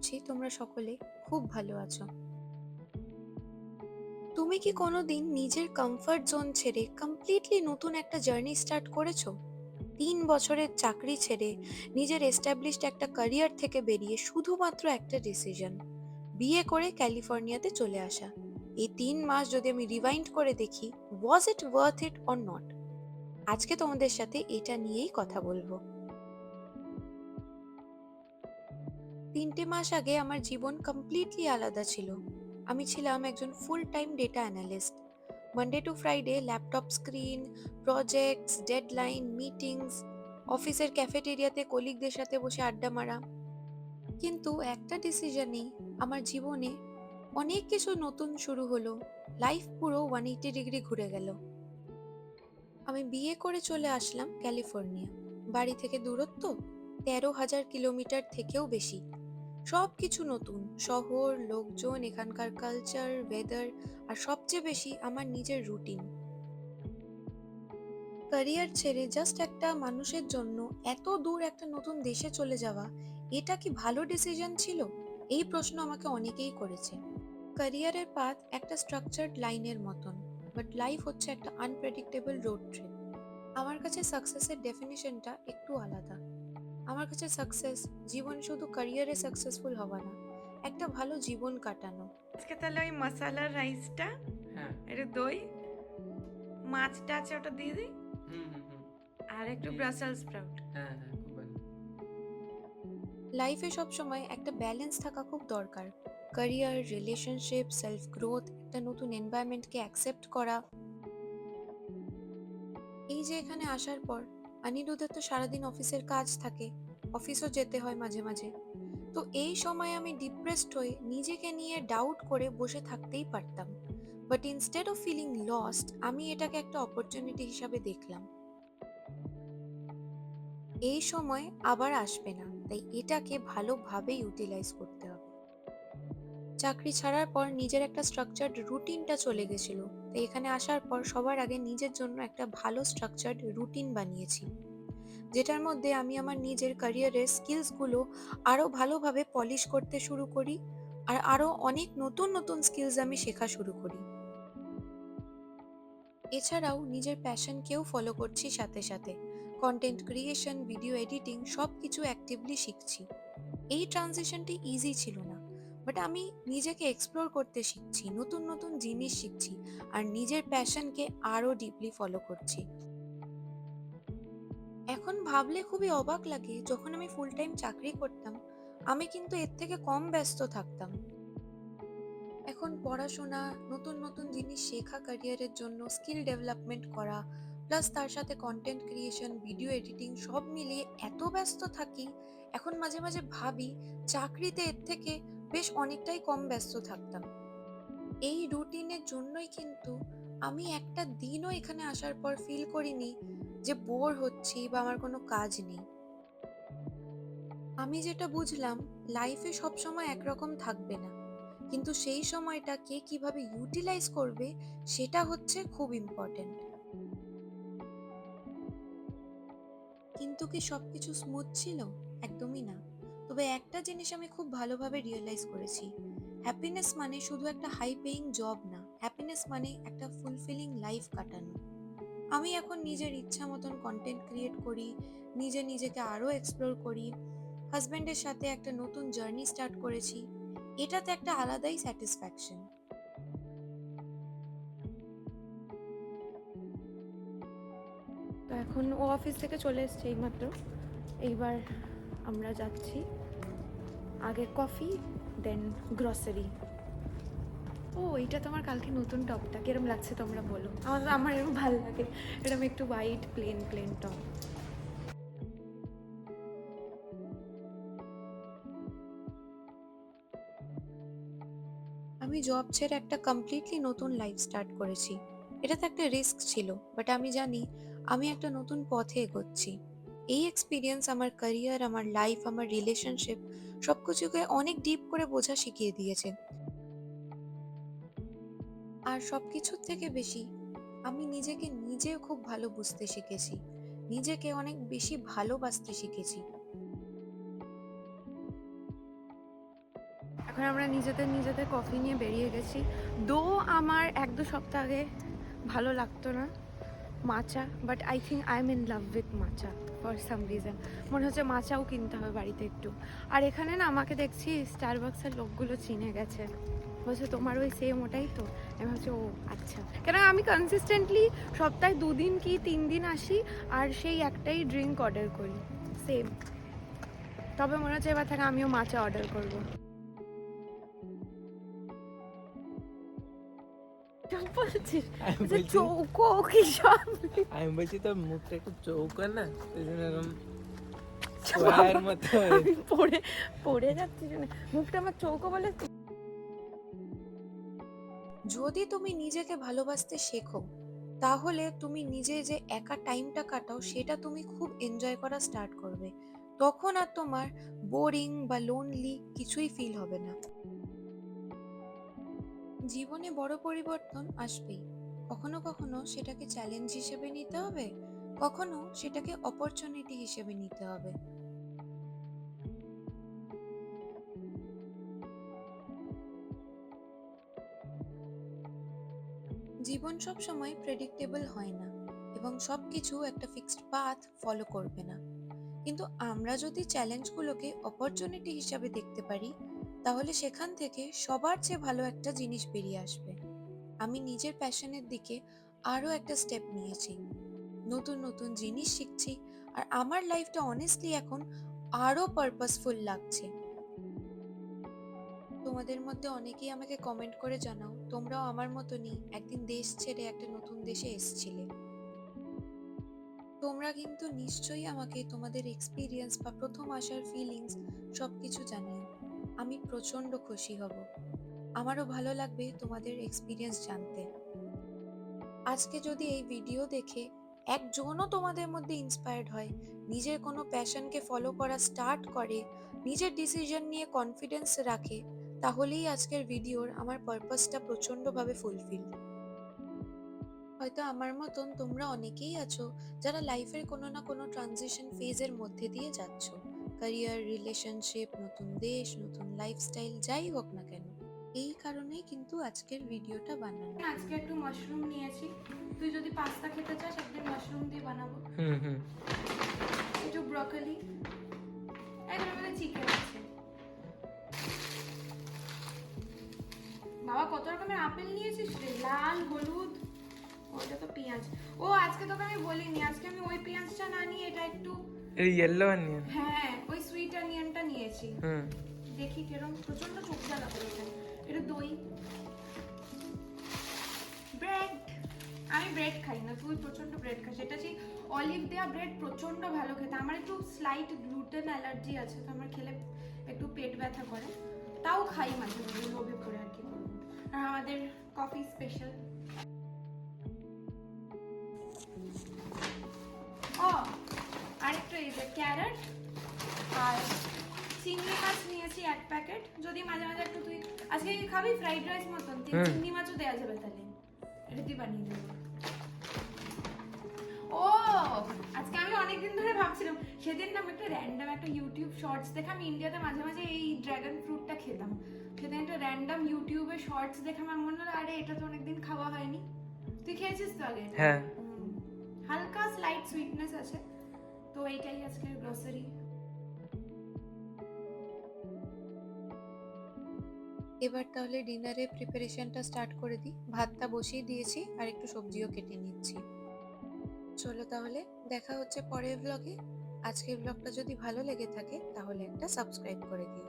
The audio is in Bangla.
করছি, তোমরা সকলে খুব ভালো আছো। তুমি কি কোনোদিন নিজের কমফর্ট জোন ছেড়ে কমপ্লিটলি নতুন একটা জার্নি স্টার্ট করেছ? তিন বছরের চাকরি ছেড়ে নিজের এস্টাবলিশড একটা ক্যারিয়ার থেকে বেরিয়ে শুধুমাত্র একটা ডিসিশন বিয়ে করে ক্যালিফোর্নিয়াতে চলে আসা। এই তিন মাস যদি আমি রিভাইন্ড করে দেখি was it worth it or not আজকে তোমাদের সাথে এটা নিয়েই কথা বলব। তিনটে মাস আগে আমার জীবন কমপ্লিটলি আলাদা ছিল। আমি ছিলাম একজন full time data analyst Monday to Friday laptop screen projects deadline meetings অফিসের ক্যাফেটেরিয়াতে কলিগদের সাথে বসে আড্ডা মারা। কিন্তু একটা ডিসিশনেই আমার জীবনে অনেক কিছু নতুন শুরু হলো। লাইফ পুরো ওয়ান এইটি ডিগ্রি ঘুরে গেল। আমি বিয়ে করে চলে আসলাম ক্যালিফোর্নিয়া বাড়ি থেকে দূরত্ব তেরো হাজার কিলোমিটার থেকেও বেশি। সব কিছু নতুন। শহর, লোকজন, এখানকার কালচার ওয়েদার আর সবচেয়ে বেশি আমার নিজের রুটিন ক্যারিয়ার ছেড়ে জাস্ট একটা মানুষের জন্য এত দূর একটা নতুন দেশে চলে যাওয়া, এটা কি ভালো ডিসিশন ছিল? এই প্রশ্ন আমাকে অনেকেই করেছে। ক্যারিয়ারের পাথ একটা স্ট্রাকচার্ড লাইনের মতন বাট লাইফ হচ্ছে একটা আনপ্রেডিক্টেবল রোড ট্রিপ আমার কাছে সাকসেসের ডেফিনিশনটা একটু আলাদা। আমার কাছে সাকসেস জীবন শুধু ক্যারিয়ারে সাকসেসফুল হওয়া না একটা ভালো জীবন কাটানো। আজকে তাহলে ওই মশালার রাইসটা হ্যাঁ। একটু দই মাছটা আছে ওটা দিয়ে দিই হুম হুম হুম। আর একটু দিয়ে- ব্রাসেল স্প্রাউট হ্যাঁ হ্যাঁ লাইফে সবসময় একটা ব্যালেন্স থাকা খুব দরকার। ক্যারিয়ার রিলেশনশিপ সেলফ গ্রোথ একটা নতুন এনভায়রনমেন্টকে অ্যাকসেপ্ট করা। এই যে এখানে আসার পর অনিরুদ্ধের তো সারাদিন অফিসের কাজ থাকে। অফিসও যেতে হয় মাঝে মাঝে। তো এই সময় আমি ডিপ্রেসড হয়ে নিজেকে নিয়ে ডাউট করে বসে থাকতেই পারতাম। But instead of feeling lost আমি এটাকে একটা অপরচুনিটি হিসাবে দেখলাম। এই সময় আবার আসবে না, তাই এটাকে ভালোভাবে ইউটিলাইজ করতে হবে। চাকরি ছাড়ার পর নিজের একটা স্ট্রাকচার্ড রুটিনটা চলে গেছিল, তাই এখানে আসার পর সবার আগে নিজের জন্য একটা ভালো স্ট্রাকচার্ড রুটিন বানিয়েছি। যেটার মধ্যে আমি আমার নিজের ক্যারিয়ারের স্কিলসগুলো আরও ভালোভাবে পলিশ করতে শুরু করি আর আরও অনেক নতুন নতুন স্কিলস আমি শেখা শুরু করি। এছাড়াও নিজের প্যাশনকেও ফলো করছি সাথে সাথে। কন্টেন্ট ক্রিয়েশন ভিডিও এডিটিং সব কিছু অ্যাক্টিভলি শিখছি। এই ট্রানজিশনটি ইজি ছিল না বাট আমি নিজেকে এক্সপ্লোর করতে শিখছি, নতুন নতুন জিনিস শিখছি আর নিজের প্যাশনকে আরও ডিপলি ফলো করছি। এখন ভাবলে খুবই অবাক লাগে যখন আমি ফুল টাইম চাকরি করতাম। আমি কিন্তু এর থেকে কম ব্যস্ত থাকতাম। এখন পড়াশোনা, নতুন নতুন জিনিস শেখা ক্যারিয়ারের জন্য স্কিল ডেভেলপমেন্ট করা প্লাস তার সাথে কন্টেন্ট ক্রিয়েশন ভিডিও এডিটিং সব মিলিয়ে এত ব্যস্ত থাকি, এখন মাঝে মাঝে ভাবি চাকরিতে এর থেকে বেশ অনেকটাই কম ব্যস্ত থাকতাম। এই রুটিনের জন্যই কিন্তু আমি একটা দিনও এখানে আসার পর ফিল করিনি যে বোর হচ্ছি বা আমার কোনো কাজ নেই। আমি যেটা বুঝলাম লাইফে সবসময় একরকম থাকবে না। কিন্তু সেই সময়টা কে কীভাবে ইউটিলাইজ করবে, সেটা হচ্ছে খুব ইম্পর্টেন্ট কিন্তু কি সবকিছু স্মুথ ছিল? একদমই না। তবে একটা জিনিস আমি খুব ভালোভাবে রিয়েলাইজ করেছি। হ্যাপিনেস মানে শুধু একটা হাই পেইং জব না। হ্যাপিনেস মানে একটা ফুলফিলিং লাইফ কাটানো। আমি এখন নিজের ইচ্ছা মতন কন্টেন্ট ক্রিয়েট করি, নিজে নিজেকে আরও এক্সপ্লোর করি। হাজব্যান্ডের সাথে একটা নতুন জার্নি স্টার্ট করেছি। এটাতে একটা আলাদাই স্যাটিসফ্যাকশন তো এখন ও অফিস থেকে চলে এসছে এইমাত্র। এইবার আমরা যাচ্ছি আগে কফি দেন গ্রসারি ও, এইটা তোমার কালকে নতুন টপটা কিরম লাগছে তোমরা বলো? আমার আমার এরকম ভালো লাগে। এরকম একটু হোয়াইট প্লেন প্লেন টপ আমি জব ছেড়ে একটা কমপ্লিটলি নতুন লাইফ স্টার্ট করেছি। এটা তো একটা রিস্ক ছিল বাট আমি জানি আমি একটা নতুন পথে এগোচ্ছি। এই এক্সপিরিয়েন্স আমার ক্যারিয়ার আমার লাইফ আমার রিলেশনশিপ সব কিছুকে অনেক ডিপ করে বোঝা শিখিয়ে দিয়েছে। আর সব কিছুর থেকে বেশি আমি নিজেকে নিজে খুব ভালো বুঝতে শিখেছি। নিজেকে অনেক বেশি ভালোবাসতে শিখেছি। এখন আমরা নিজেদের নিজেদের কফি নিয়ে বেরিয়ে গেছি। দো আমার এক দু সপ্তাহ আগে ভালো লাগতো না matcha but I think I am in love with matcha for some reason মনে হচ্ছে মাচাও কিনতে হবে বাড়িতে একটু। আর এখানে না আমাকে দেখছি স্টারবাক্সের লোকগুলো চিনে গেছে। বলছে তোমার ওই সেম ওটাই তো? আমি ভাবছি ও আচ্ছা। কেন আমি কনসিস্টেন্টলি সপ্তাহে দুদিন কি তিন দিন আসি আর সেই একটাই ড্রিঙ্ক অর্ডার করি সেম তবে মনে হচ্ছে এবার থেকে আমিও মাচা অর্ডার করব। বলছিস বলছি। চৌকো কি সব? আমি বলছি তোর মুখটা একটু চৌকা না জন্য এরকম পড়ে পড়ে যাচ্ছি মুখটা আমার চৌকো বলে যদি তুমি নিজেকে ভালোবাসতে শেখো, তাহলে তুমি নিজে যে একা টাইমটা কাটাও, সেটা তুমি খুব এনজয় করা স্টার্ট করবে। তখন আর তোমার বোরিং বা লোনলি কিছুই ফিল হবে না। জীবনে বড় পরিবর্তন আসবেই। কখনো কখনো সেটাকে চ্যালেঞ্জ হিসেবে নিতে হবে, কখনো সেটাকে অপরচুনিটি হিসেবে নিতে হবে। জীবন সব সময় প্রেডিক্টেবল হয় না এবং সব কিছু একটা ফিক্সড পাথ ফলো করবে না। কিন্তু আমরা যদি চ্যালেঞ্জগুলোকে অপরচুনিটি হিসাবে দেখতে পারি, তাহলে সেখান থেকে সবার চেয়ে ভালো একটা জিনিস বেরিয়ে আসবে। আমি নিজের প্যাশনের দিকে আরও একটা স্টেপ নিয়েছি। নতুন নতুন জিনিস শিখছি আর আমার লাইফটা অনেস্টলি এখন আরও পারপাসফুল লাগছে। তোমাদের মধ্যে অনেকেই আমাকে কমেন্ট করে জানাও, তোমরাও আমার মতনই একদিন দেশ ছেড়ে একটা নতুন দেশে এসেছিলে। তোমরা কিন্তু নিশ্চয়ই আমাকে তোমাদের এক্সপিরিয়েন্স বা প্রথম আসার ফিলিংস সব কিছু জানিও আমি প্রচণ্ড খুশি হব। আমারও ভালো লাগবে তোমাদের এক্সপিরিয়েন্স জানতে। আজকে যদি এই ভিডিও দেখে একজনও তোমাদের মধ্যে ইন্সপায়ার্ড হয়, নিজের কোনো প্যাশনকে ফলো করা স্টার্ট করে, নিজের ডিসিশন নিয়ে কনফিডেন্স রাখে তাহলেই আজকের ভিডিওর আমার পারপাসটা প্রচণ্ডভাবে ফুলফিল হয়তো আমার মতন তোমরা অনেকেই আছো যারা লাইফের কোনো না কোনো ট্রানজিশন ফেজের মধ্যে দিয়ে যাচ্ছ। ক্যারিয়ার রিলেশনশিপ নতুন দেশ নতুন লাইফস্টাইল যাই হোক না কেন এই কারণেই কিন্তু আজকের ভিডিওটা বানানো। আজকে একটু মাশরুম নিয়েছি। তুই যদি পাস্তা খেতে চাস একদিন মাশরুম দিয়ে বানাবো। হুম হুম। একটু ব্রকলি এখানে মানে চিকেন আছে। বাবা কত রকমের আপেল নিয়েছিস রে? লাল হলুদ ওটা তো পেঁয়াজ। ও আজকে তোকে আমি বলিনি আজকে আমি ওই পেঁয়াজটা না নিয়ে এটা একটু এই ইয়েলো অনিয়ন হ্যাঁ ওই সুইট অনিয়নটা নিয়েছি। হুম। দেখি কিরম প্রচণ্ড চোখ জ্বালা করেছে এটা দই। ব্রেড আমি ব্রেড খাই না তুই প্রচণ্ড ব্রেড খাস। এটা যে অলিভ দেওয়া ব্রেড প্রচণ্ড ভালো খেতে। আমার একটু স্লাইট গ্লুটেন অ্যালার্জি আছে তো আমার খেলে একটু পেট ব্যথা করে। তাও খাই মাঝে মাঝে লোভে পড়ে আর আমাদের কফি স্পেশাল ও আরেকটা এই যে ক্যারেট আর চিংড়ি মাছ নিয়েছি এক প্যাকেট যদি মাঝে মাঝে একটু তুই আজকে কি খাবি? ফ্রাইড রাইস মতন। চিংড়ি মাছও দেওয়া যাবে তাহলে। এটা তুই বানিয়ে দেবো ও আজকে আমি অনেকদিন ধরে ভাবছিলাম সেদিন না আমি একটা র্যান্ডম একটা ইউটিউব শর্টস দেখে আমি ইন্ডিয়াতে মাঝে মাঝে এই ড্রাগন ফ্রুটটা খেতাম। সেদিন একটা র্যান্ডম ইউটিউবে শর্টস দেখে আমার মনে হলো আরে এটা তো অনেকদিন খাওয়া হয়নি। তুই খেয়েছিস তো আগে? হ্যাঁ। হালকা স্লাইট সুইটনেস আছে। তো এইটাই আজকের গ্রোসারি এবার তাহলে ডিনারে প্রিপারেশনটা স্টার্ট করে দিই। ভাতটা বসিয়ে দিয়েছি আর একটু সবজিও কেটে নিচ্ছি। চলো তাহলে দেখা হচ্ছে পরের ব্লগে আজকের ব্লগটা যদি ভালো লেগে থাকে তাহলে একটা সাবস্ক্রাইব করে দিও।